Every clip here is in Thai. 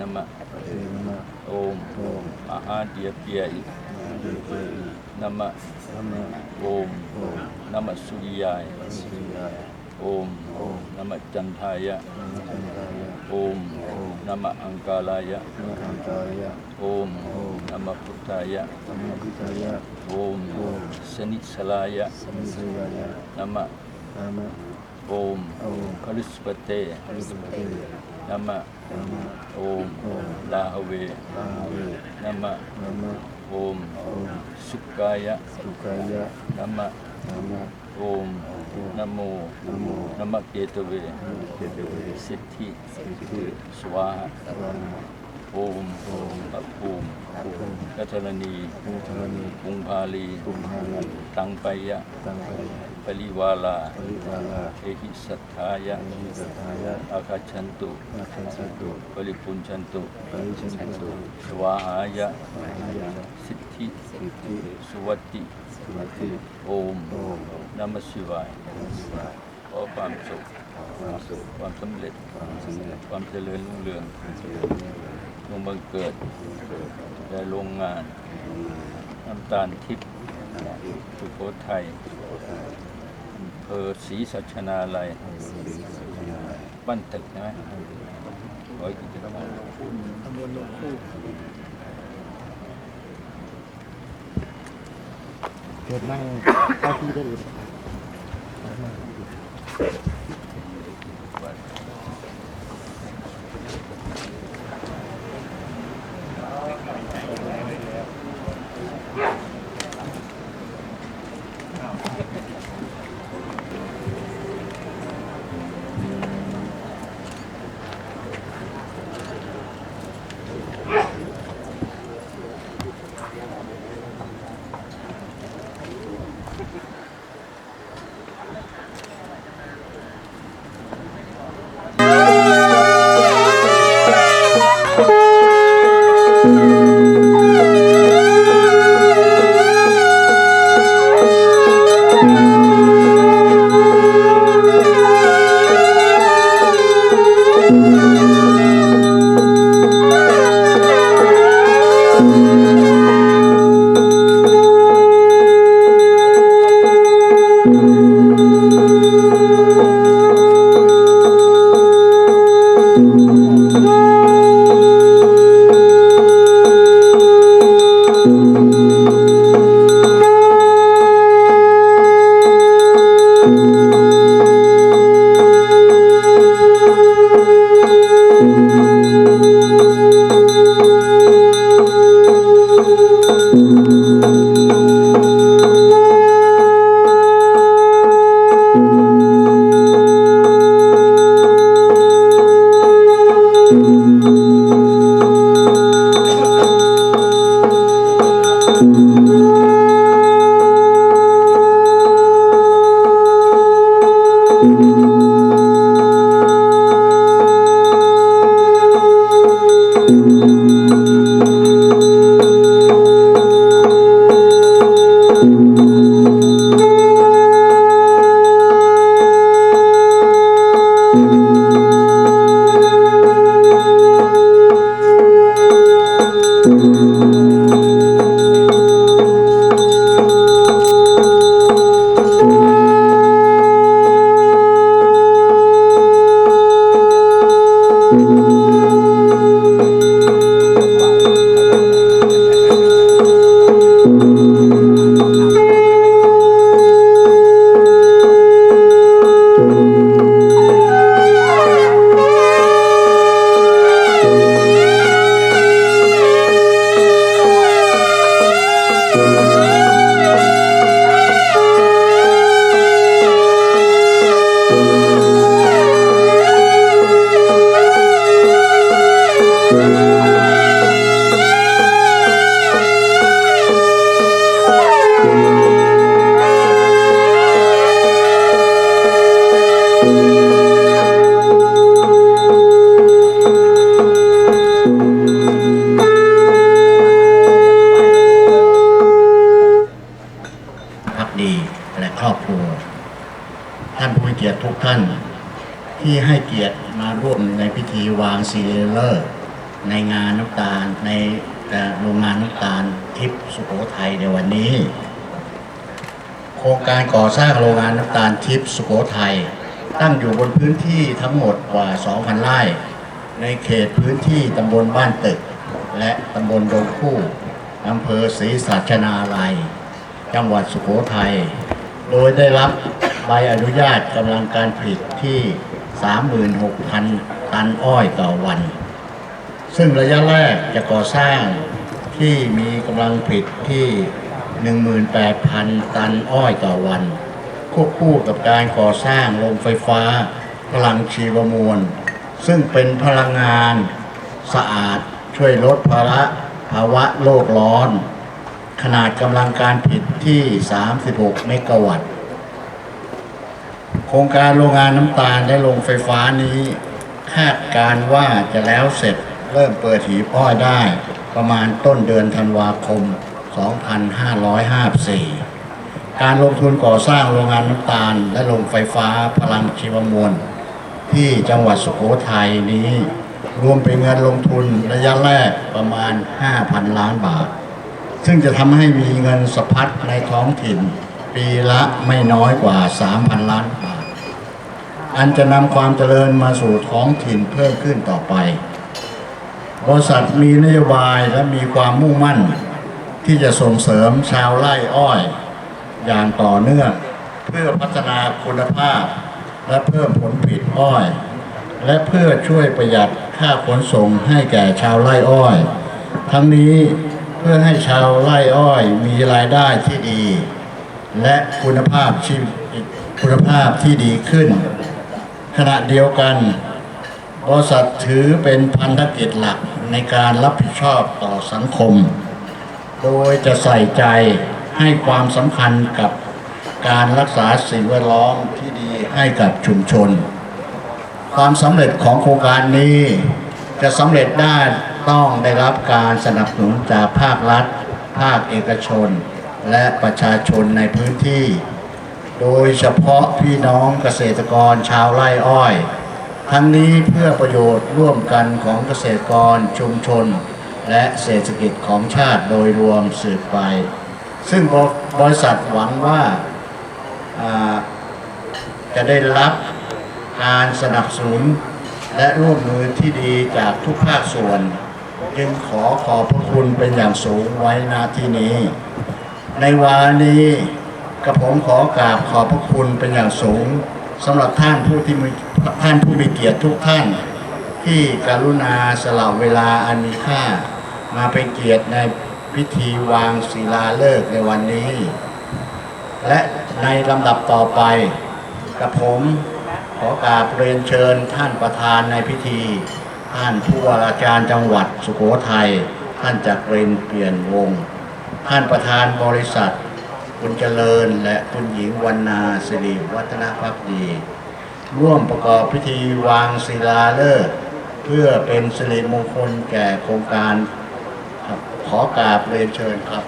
นะมะเอนะมะโอมโอมมหาเดียเปียอิมาเดเจอินะมะนะมะโอมโอมนะมะสุริยายสุริยาโอมนะมะจันทายะนะมะจันทายะโอมนะมะอังกาลายะนะอันตายะโอมนะมะพุทธายะธรรมพิทายะโอมสนิสลายะสมิสยายะนะมะนะมะโอมโอมคริสปเตอริสเต นะมะนะมะโอมลาหเวลาเวนะมะนะมะโอมโอมสุกายะสุกายะนะมะนะมะโอมนะโมนะโมนะมะเกตเวนะเกตเวสิทธิสิทธิสวาหะสวานะโอมปะภูมิภูมิกัทรณีภูธรณีกุงพาลีกุมภาลันตังไปยะตังไปปริวาลาปริวาลาเอหิสัทธายะอันยิสัทธายะอาคาชันตุนาคันสัตตุปริปุญชันตุปริชันตุสวาหายะมหายะสิทธิสิทธิสุวัตติสุวัติโอมโอมนามัสสิวายนัสวะขอความสุขความสุขความสำเร็จความสำเร็จความเจริญรุ่งเรืองความเจริญรุ่งเรืองลงบังเกิดในโรงงานน้ำตาลทิพย์สุโขทัยอำ เภอศรีสัชนาลัยบ้านตึกใช่ไหมขออีกทีครับตำบลหนองคู่เกิดนั่งเข้าที่ได้หรือ กียรติทุกท่าน ที่ให้เกียรติมาร่วมในพิธีวางซีเลอร์ในงานน้ำตาลในโรงงานน้ำตาลทิพย์สุโขทัยในวันนี้ โครงการก่อสร้างโรงงานน้ำตาลทิพย์สุโขทัยตั้งอยู่บนพื้นที่ทั้งหมดกว่า 2,000 ไร่ ในเขตพื้นที่ตำบลบ้านตึก และตำบลดงคู่อำเภอศรีสัชนาลัย จังหวัดสุโขทัย โดยได้รับ ใบอนุญาตกำลังการผลิตที่ 36,000 ตันอ้อยต่อวัน ซึ่งระยะแรกจะก่อสร้างที่มีกำลังผลิตที่ 18,000 ตันอ้อยต่อวัน ควบคู่กับการก่อสร้างโรงไฟฟ้า พลังชีวมวล ซึ่งเป็นพลังงานสะอาดช่วยลดภาระภาวะโลกร้อน ขนาดกำลังการผลิตที่ 36 เมกะวัตต์ ครงการโรงงานน้ำตาลและโรงไฟฟ้านี้คาดการว่าจะแล้วเสร็จเริ่มเปิดหีบอ้อยได้ ประมาณต้นเดือนธันวาคม 2554 การลงทุนก่อสร้างโรงงานน้ำตาลและโรงไฟฟ้าพลังชีวมวลที่จังหวัดสุโขทัยนี้ รวมเป็นเงินลงทุนระยะแรกประมาณ 5,000 ล้านบาท ซึ่งจะทำให้มีเงินสะพัดในท้องถิ่น ปีละไม่น้อยกว่า 3,000 ล้านบาท อันจะนำความเจริญมาสู่ท้องถิ่นเพิ่มขึ้นต่อไป บริษัทมีนโยบายและมีความมุ่งมั่น ที่จะส่งเสริมชาวไร่อ้อย อย่างต่อเนื่อง เพื่อพัฒนาคุณภาพ และเพิ่มผลผลิตอ้อย และเพื่อช่วยประหยัดค่าขนส่งให้แก่ชาวไร่อ้อย ทั้งนี้เพื่อให้ชาวไร่อ้อยมีรายได้ที่ดี และคุณภาพชีวิตคุณภาพที่ดีขึ้น ขณะเดียวกัน บริษัทถือเป็นพันธกิจหลักในการรับผิดชอบต่อสังคม โดยจะใส่ใจให้ความสำคัญกับการรักษาสิ่งแวดล้อมที่ดีให้กับชุมชน ความสำเร็จของโครงการนี้จะสำเร็จได้ต้องได้รับการสนับสนุนจากภาครัฐ ภาคเอกชน และประชาชนในพื้นที่ โดยเฉพาะพี่น้องเกษตรกรชาวไร่อ้อย ทั้งนี้เพื่อประโยชน์ร่วมกันของเกษตรกรชุมชน และเศรษฐกิจของชาติโดยรวมสืบไป ซึ่งบริษัทหวังว่าจะได้รับการสนับสนุนและร่วมมือที่ดีจากทุกภาคส่วน จึงขอขอบพระคุณเป็นอย่างสูงไว้ณที่นี้ ในวานี้ กระผมขอกราบขอบพระคุณเป็นอย่างสูงสำหรับท่านผู้ที่มีท่านผู้มีเกียรติทุกท่าน ที่กรุณาสละเวลาอันมีค่า มาเป็นเกียรติในพิธีวางศิลาฤกษ์ในวันนี้ และในลำดับต่อไปกับผมขอกราบเรียนเชิญท่านประธานในพิธี ท่านผู้ว่าราชการจังหวัดสุโขทัยท่านจักรินทร์เปลี่ยนวงศ์ท่านประธานบริษัท คุณเจริญและคุณหญิงวรรณาสิริวัฒนภักดี ร่วมประกอบพิธีวางศิลาฤกษ์เพื่อเป็นสิริมงคลแก่โครงการขอกราบเรียนเชิญครับ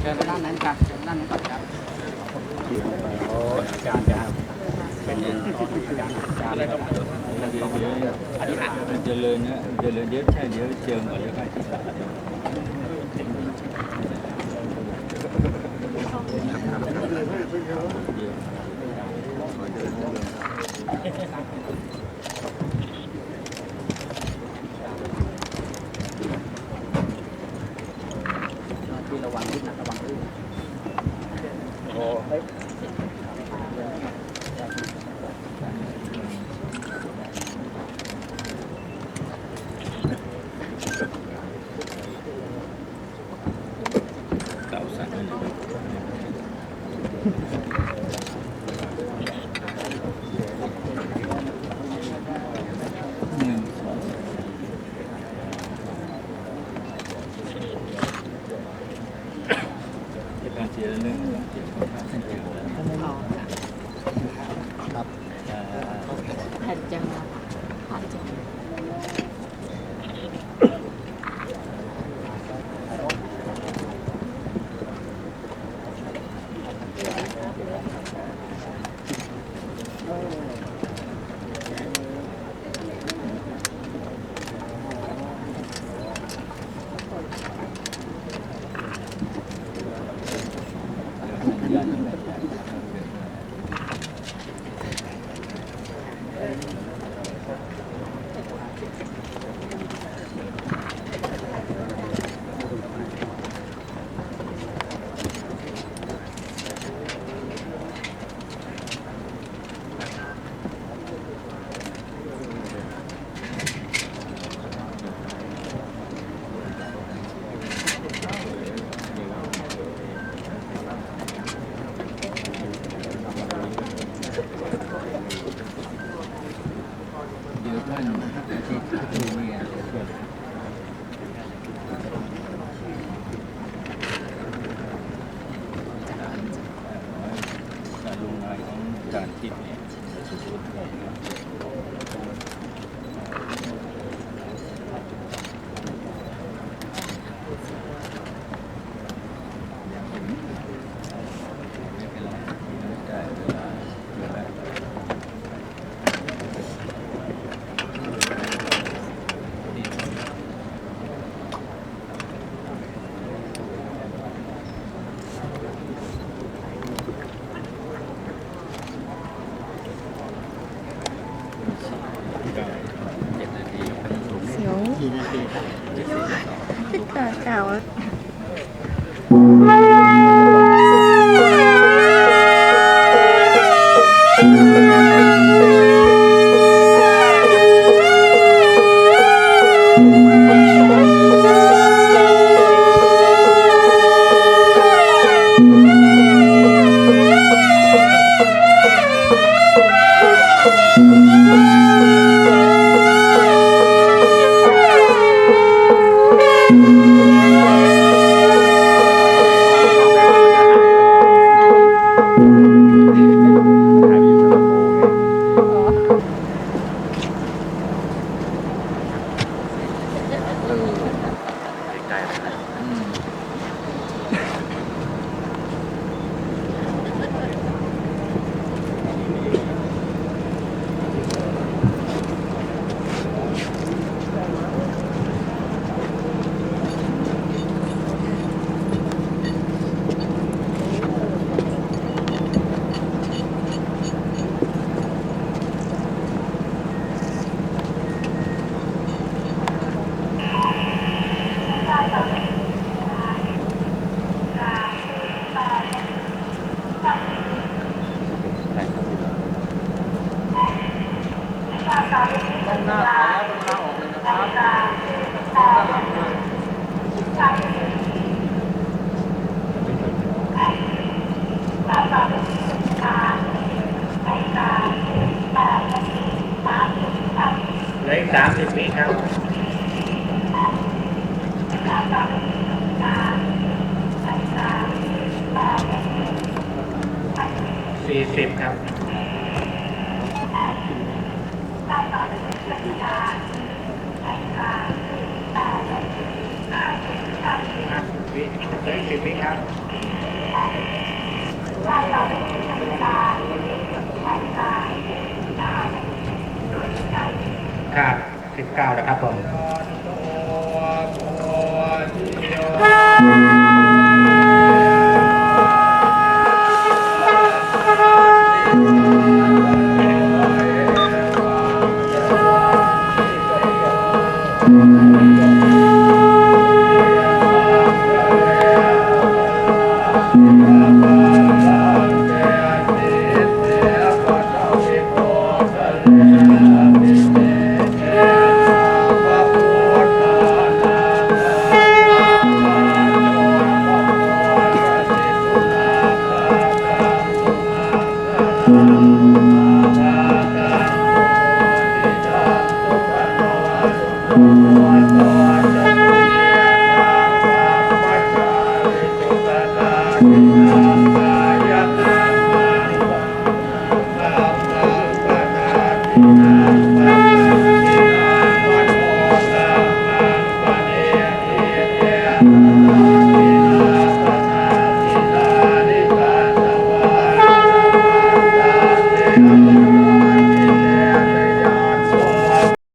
เชิญไปด้านนั้นกันด้านนั้นก่อนครับ อาจารย์จะเป็นยังอาจารย์อาจารย์อะไรต้องเดี๋ยวเดี๋ยวอธิษฐานเจริญนะ เจริญเดี๋ยวแค่เดี๋ยวเจิมก่อนแล้วค่อ ないの。ิเหลืสิบวิครับครับสิบเก้านะครับผม Lord.